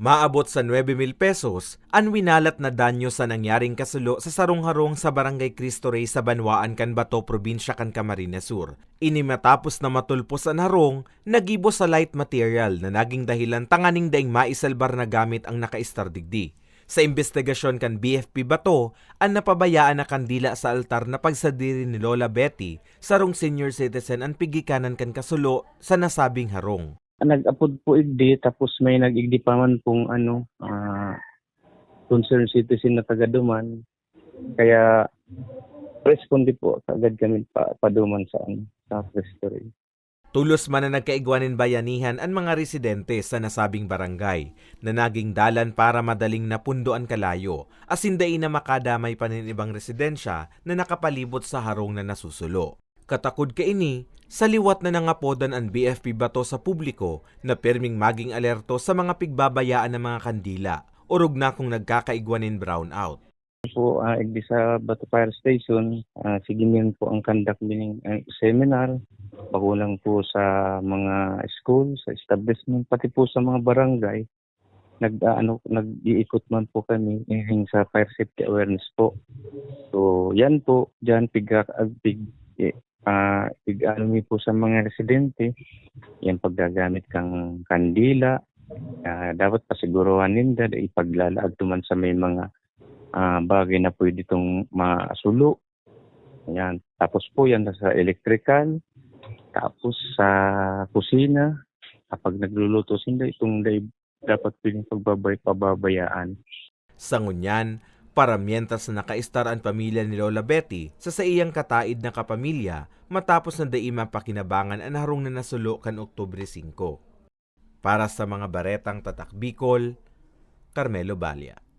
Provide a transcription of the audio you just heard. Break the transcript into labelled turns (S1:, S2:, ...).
S1: Maabot sa 9,000 pesos ang winalat na danyo sa nangyaring kasulo sa sarong-harong sa Barangay Cristo Rey sa Banwaan, Canbato, Probinsya, kan Camarines Sur. Ini matapos na matulpos ang harong, nagibo sa light material na naging dahilan tanganing daing maisalbar na gamit ang nakaistar digdi. Sa investigasyon kan BFP Bato, ang napabayaan na kandila sa altar na pagsadiri ni Lola Betty, sarong senior citizen ang pigikanan kan kasulo sa nasabing harong.
S2: Nag-upload po igdi tapos may nag-igdi pong ano ah, concerned citizen na taga Duman kaya responde po agad kami pa paduman sa ano sa history.
S1: Tulos man na nagkaigwanin bayanihan ang mga residente sa nasabing barangay na naging dalan para madaling napundoan kalayo asin dai na makadamay pa ibang residensya na nakapalibot sa harong na nasusulo. Katakod ka ini, sa liwat na nangapodan ang BFP Bato sa publiko na perming maging alerto sa mga pigbabayaan ng mga kandila urog na kung nagkakaigwanin brownout.
S2: Po ah, igdi sa Bato Fire Station uh, sige niyan po ang conduct meaning ah, seminar pakulang po sa mga school, sa establishment pati po sa mga barangay nag ah, ano nag-iikot man po kami eh, sa fire safety awareness po. So yan po diyan pig pig eh, ah pig ano mi po sa mga residente yan paggagamit kang kandila ah, dapat pasiguruhan ninda na ipaglalaag tuman sa may mga ah, bagay na pwede itong masulo. Yan. Tapos po yan sa electrical, tapos sa kusina, kapag nagluluto sila, itong dapat pwedeng pagbabay, pababayaan.
S1: Sa ngunyan, para mientras na nakaistar ang pamilya ni Lola Betty sa sa iyang kataid na kapamilya matapos na daima pakinabangan ang harong na nasulo kan Oktubre 5. Para sa mga baretang tatak Bicol, Carmelo Balia.